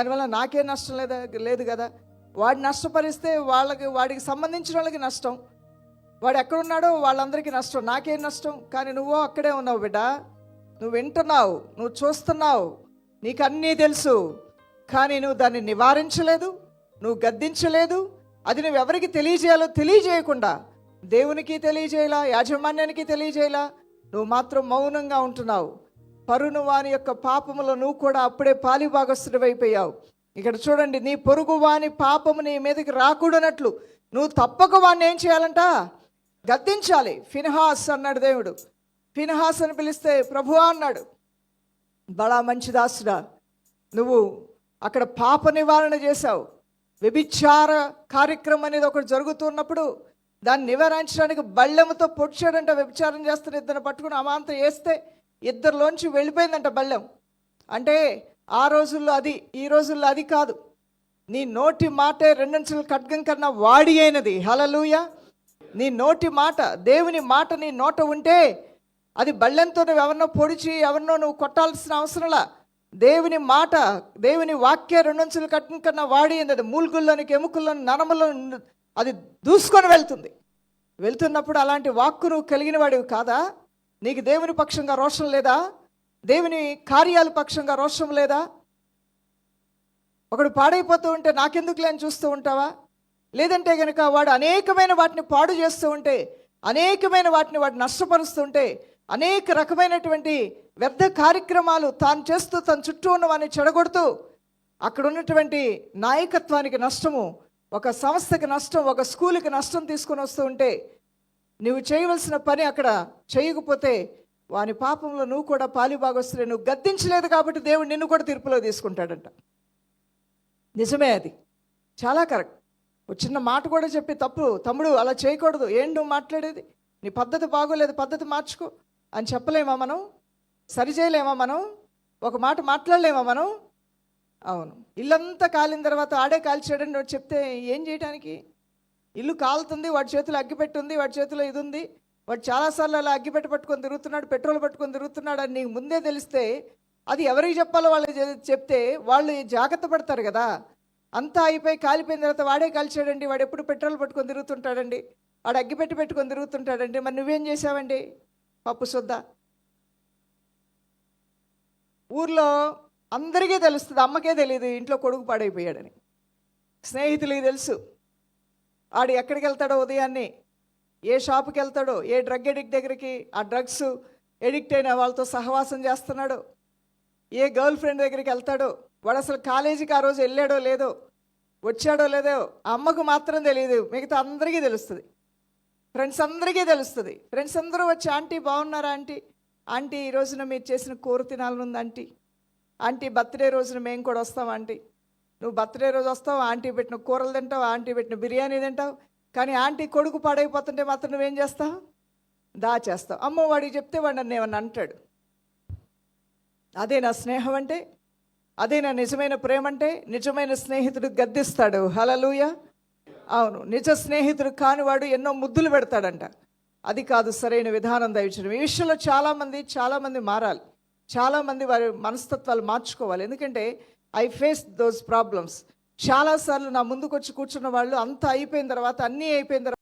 దానివల్ల నాకే నష్టం లేదా లేదు కదా? వాడు నష్టపరిస్తే వాళ్ళకి వాడికి సంబంధించిన వాళ్ళకి నష్టం. వాడు ఎక్కడున్నాడో వాళ్ళందరికీ నష్టం. నాకేం నష్టం. కానీ నువ్వు అక్కడే ఉన్నావు బిడ్డ. నువ్వు వింటున్నావు. నువ్వు చూస్తున్నావు. నీకు అన్నీ తెలుసు. కానీ నువ్వు దాన్ని నివారించలేదు. నువ్వు గద్దించలేదు. అది నువ్వు ఎవరికి తెలియజేయాలో తెలియజేయకుండా దేవునికి తెలియజేయలా యాజమాన్యానికి తెలియజేయలా నువ్వు మాత్రం మౌనంగా ఉంటున్నావు. పరును వాని యొక్క పాపములో నువ్వు కూడా అప్పుడే పాలిభాగస్థుడివైపోయావు ఇక్కడ చూడండి నీ పొరుగు వాని పాపము నీ మీదకి రాకూడనట్లు నువ్వు తప్పక వాడిని ఏం చేయాలంట? గద్దించాలి. ఫిన్హాస్ అన్నాడు దేవుడు. ఫిన్హాస్ అని పిలిస్తే ప్రభువా అన్నాడు బడా మంచి దాసుడా నువ్వు అక్కడ పాప నివారణ చేశావు. వ్యభిచార కార్యక్రమం అనేది ఒకటి జరుగుతున్నప్పుడు దాన్ని నివారించడానికి బళ్ళెముతో పొడిచాడంట వ్యభిచారం చేస్తున్న ఇద్దరు పట్టుకుని అమాంతం వేస్తే ఇద్దరిలోంచి వెళ్ళిపోయిందంట బళ్ళెం అంటే ఆ రోజుల్లో అది ఈ రోజుల్లో అది కాదు. నీ నోటి మాటే రెండంచుల ఖడ్గం కన్నా వాడి అయినది. హలలుయ నీ నోటి మాట దేవుని మాట నీ నోట ఉంటే అది బళ్ళెంతో నువ్వు ఎవరినో పొడిచి ఎవరినో నువ్వు కొట్టాల్సిన అవసరంలా దేవుని మాట దేవుని వాక్య రెండంచుల ఖడ్గం కన్నా వాడి అయినది. అది మూలుగుల్లోనికి ఎముకల్లోని నరములో అది దూసుకొని వెళ్తుంది. వెళ్తున్నప్పుడు అలాంటి వాక్కు నువ్వు కలిగిన వాడివి కాదా? నీకు దేవుని పక్షంగా రోషం లేదా? దేవుని కార్యాల పక్షంగా రోషం లేదా? ఒకడు పాడైపోతూ ఉంటే నాకెందుకు లేని చూస్తూ ఉంటావా? లేదంటే కనుక వాడు అనేకమైన వాటిని పాడు చేస్తూ ఉంటే అనేకమైన వాటిని వాడు నష్టపరుస్తూ ఉంటే అనేక రకమైనటువంటి వ్యర్థ కార్యక్రమాలు తాను చేస్తూ తన చుట్టూ ఉన్న వాడిని చెడగొడుతూ అక్కడ ఉన్నటువంటి నాయకత్వానికి నష్టము ఒక సంస్థకి నష్టం ఒక స్కూల్కి నష్టం తీసుకొని వస్తూ ఉంటే నువ్వు చేయవలసిన పని అక్కడ చేయకపోతే వాని పాపంలో నువ్వు కూడా పాలిభాగొస్తే నువ్వు గద్దించలేదు కాబట్టి దేవుడు నిన్ను కూడా తీర్పులో తీసుకుంటాడంట. నిజమే అది. చాలా కరెక్ట్. ఒక చిన్న మాట కూడా చెప్పి తప్పు తమ్ముడు అలా చేయకూడదు. ఏం నువ్వు మాట్లాడేది? నీ పద్ధతి బాగోలేదు పద్ధతి మార్చుకో అని చెప్పలేమా మనం? సరి చేయలేమా మనం? ఒక మాట మాట్లాడలేమా మనం? అవును. ఇల్లంతా కాలిన తర్వాత ఆడే కాల్చాడని చెప్తే ఏం చేయడానికి ఇల్లు కాలుతుంది వాడి చేతిలో అగ్గిపెట్టి ఉంది వాడి చేతిలో ఇది ఉంది. వాడు చాలాసార్లు అలా అగ్గిపెట్టి పట్టుకొని తిరుగుతున్నాడు పెట్రోల్ పట్టుకొని తిరుగుతున్నాడు అని నీకు ముందే తెలిస్తే అది ఎవరికి చెప్పాలో వాళ్ళు చెప్తే వాళ్ళు జాగ్రత్త పడతారు కదా. అంతా అయిపోయి కాలిపోయిన తర్వాత వాడే కాల్చాడండి వాడు ఎప్పుడు పెట్రోల్ పట్టుకొని తిరుగుతుంటాడండి. వాడు అగ్గిపెట్టి పెట్టుకొని తిరుగుతుంటాడండి. మరి నువ్వేం చేసావండి పప్పు శుద్ధ ఊర్లో అందరికీ తెలుస్తుంది అమ్మకే తెలియదు ఇంట్లో కొడుకు పాడైపోయాడని. స్నేహితులకి తెలుసు. ఆడు ఎక్కడికి వెళ్తాడో ఉదయాన్నే? ఏ షాపుకి వెళ్తాడో ఏ డ్రగ్ ఎడిక్ట్ దగ్గరికి? ఆ డ్రగ్స్ ఎడిక్ట్ అయిన వాళ్ళతో సహవాసం చేస్తున్నాడు? ఏ గర్ల్ ఫ్రెండ్ దగ్గరికి వెళ్తాడో? వాడు అసలు కాలేజీకి ఆ రోజు వెళ్ళాడో లేదో? వచ్చాడో లేదో? అమ్మకు మాత్రం తెలియదు మిగతా అందరికీ తెలుస్తుంది. ఫ్రెండ్స్ అందరికీ తెలుస్తుంది. ఫ్రెండ్స్ అందరూ వచ్చి ఆంటీ బాగున్నారా ఆంటీ? ఆంటీ ఈ రోజున మీరు చేసిన కోరు తినాలనుంది ఆంటీ. ఆంటీ బర్త్డే రోజున మేము కూడా వస్తాం ఆంటీ. నువ్వు బర్త్డే రోజు వస్తావు ఆంటీ పెట్టిన కూరలు తింటావు ఆంటీ పెట్టిన బిర్యానీ తింటావు. కానీ ఆంటీ కొడుకు పాడైపోతుంటే మాత్రం నువ్వేం చేస్తావు? దాచేస్తావు అమ్మో వాడికి చెప్తే వాడు నన్ను ఏమన్నా అంటాడు. అదే నా స్నేహం అంటే అదే నా నిజమైన ప్రేమ అంటే నిజమైన స్నేహితుడు గద్దిస్తాడు. హలలుయ అవును నిజ స్నేహితుడు కానివాడు ఎన్నో ముద్దులు పెడతాడంట. అది కాదు సరైన విధానం దయచడం ఈ విషయంలో చాలామంది చాలామంది మారాలి. చాలామంది వారి మనస్తత్వాలు మార్చుకోవాలి. ఎందుకంటే ఐ ఫేస్ దోస్ ప్రాబ్లమ్స్ చాలాసార్లు నా ముందుకు వచ్చి కూర్చున్న వాళ్ళు అంతా అయిపోయిన తర్వాత అన్నీ అయిపోయిన తర్వాత